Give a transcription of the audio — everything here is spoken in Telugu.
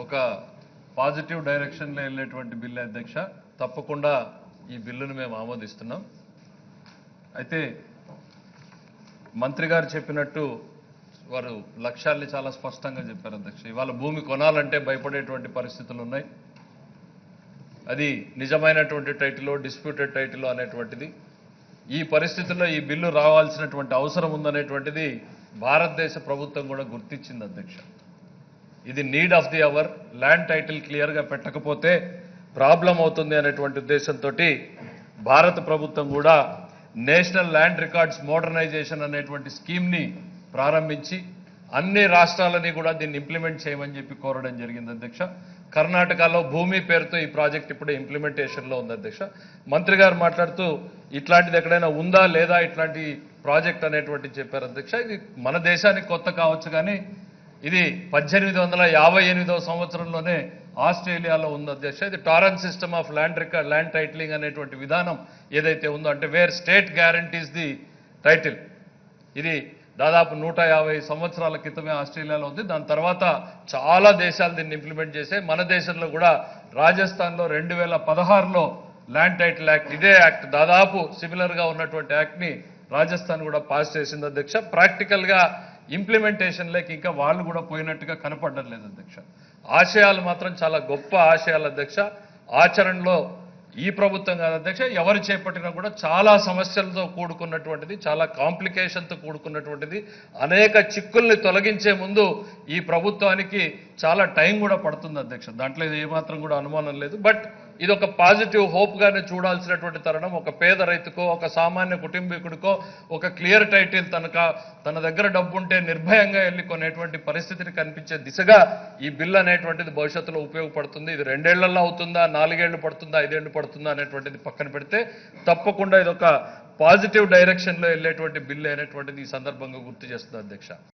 ఒక పాజిటివ్ డైరెక్షన్లో వెళ్ళేటువంటి బిల్లు అధ్యక్ష తప్పకుండా ఈ బిల్లును మేము ఆమోదిస్తున్నాం. అయితే మంత్రి గారు చెప్పినట్టు వారు లక్ష్యాల్ని చాలా స్పష్టంగా చెప్పారు అధ్యక్ష. ఇవాళ భూమి కొనాలంటే భయపడేటువంటి పరిస్థితులు ఉన్నాయి. అది నిజమైనటువంటి టైటిల్ డిస్ప్యూటెడ్ టైటిల్ అనేటువంటిది. ఈ పరిస్థితుల్లో ఈ బిల్లు రావాల్సినటువంటి అవసరం ఉందనేటువంటిది భారతదేశ ప్రభుత్వం కూడా గుర్తించింది అధ్యక్ష. ఇది need of the hour land title క్లియర్గా పెట్టకపోతే ప్రాబ్లం అవుతుంది అనేటువంటి ఉద్దేశంతో భారత ప్రభుత్వం కూడా నేషనల్ ల్యాండ్ రికార్డ్స్ మోడర్నైజేషన్ అనేటువంటి స్కీమ్ని ప్రారంభించి అన్ని రాష్ట్రాలని కూడా దీన్ని ఇంప్లిమెంట్ చేయమని చెప్పి కోరడం జరిగింది అధ్యక్ష. కర్ణాటకలో భూమి పేరుతో ఈ ప్రాజెక్ట్ ఇప్పుడు ఇంప్లిమెంటేషన్లో ఉంది అధ్యక్ష. మంత్రి గారు మాట్లాడుతూ ఇట్లాంటిది ఎక్కడైనా ఉందా లేదా ఇట్లాంటి ప్రాజెక్ట్ అనేటువంటి చెప్పారు అధ్యక్ష. ఇది మన దేశానికి కొత్త కావచ్చు కానీ ఇది పద్దెనిమిది వందల యాభై ఎనిమిదవ సంవత్సరంలోనే ఆస్ట్రేలియాలో ఉంది అధ్యక్ష. ఇది Torrens system of land record land titling అనేటువంటి విధానం ఏదైతే ఉందో అంటే where state guarantees the title. ఇది దాదాపు నూట యాభై సంవత్సరాల క్రితమే ఆస్ట్రేలియాలో ఉంది. దాని తర్వాత చాలా దేశాలు దీన్ని ఇంప్లిమెంట్ చేసాయి మన దేశంలో కూడా రాజస్థాన్లో రెండు వేల పదహారులో ల్యాండ్ టైటిల్ యాక్ట్ ఇదే యాక్ట్ దాదాపు సిమిలర్గా ఉన్నటువంటి యాక్ట్ని రాజస్థాన్ కూడా పాస్ చేసింది అధ్యక్ష. ప్రాక్టికల్గా ఇంప్లిమెంటేషన్లోకి ఇంకా వాళ్ళు కూడా పోయినట్టుగా కనపడడం లేదు అధ్యక్ష. ఆశయాలు మాత్రం చాలా గొప్ప ఆశయాలు అధ్యక్ష. ఆచరణలో ఈ ప్రభుత్వం కాదు అధ్యక్ష ఎవరు చేపట్టినా కూడా చాలా సమస్యలతో కూడుకున్నటువంటిది చాలా కాంప్లికేషన్తో కూడుకున్నటువంటిది అనేక చిక్కుల్ని తొలగించే ముందు ఈ ప్రభుత్వానికి చాలా టైం కూడా పడుతుంది అధ్యక్ష. దాంట్లో ఏమాత్రం కూడా అనుమానం లేదు. బట్ ఇది ఒక పాజిటివ్ హోప్గానే చూడాల్సినటువంటి తరుణం. ఒక పేద రైతుకో ఒక సామాన్య కుటుంబీకుడికో ఒక క్లియర్ టైటిల్ తనక తన దగ్గర డబ్బు ఉంటే నిర్భయంగా వెళ్ళి కొనేటువంటి పరిస్థితిని కనిపించే దిశగా ఈ బిల్ అనేటువంటిది భవిష్యత్తులో ఉపయోగపడుతుంది. ఇది రెండేళ్ళలో అవుతుందా నాలుగేళ్ళు పడుతుందా ఐదేళ్ళు పడుతుందా అనేటువంటిది పక్కన పెడితే తప్పకుండా ఇది ఒక పాజిటివ్ డైరెక్షన్లో వెళ్ళేటువంటి బిల్ అనేటువంటిది ఈ సందర్భంగా గుర్తు చేస్తుంది అధ్యక్ష.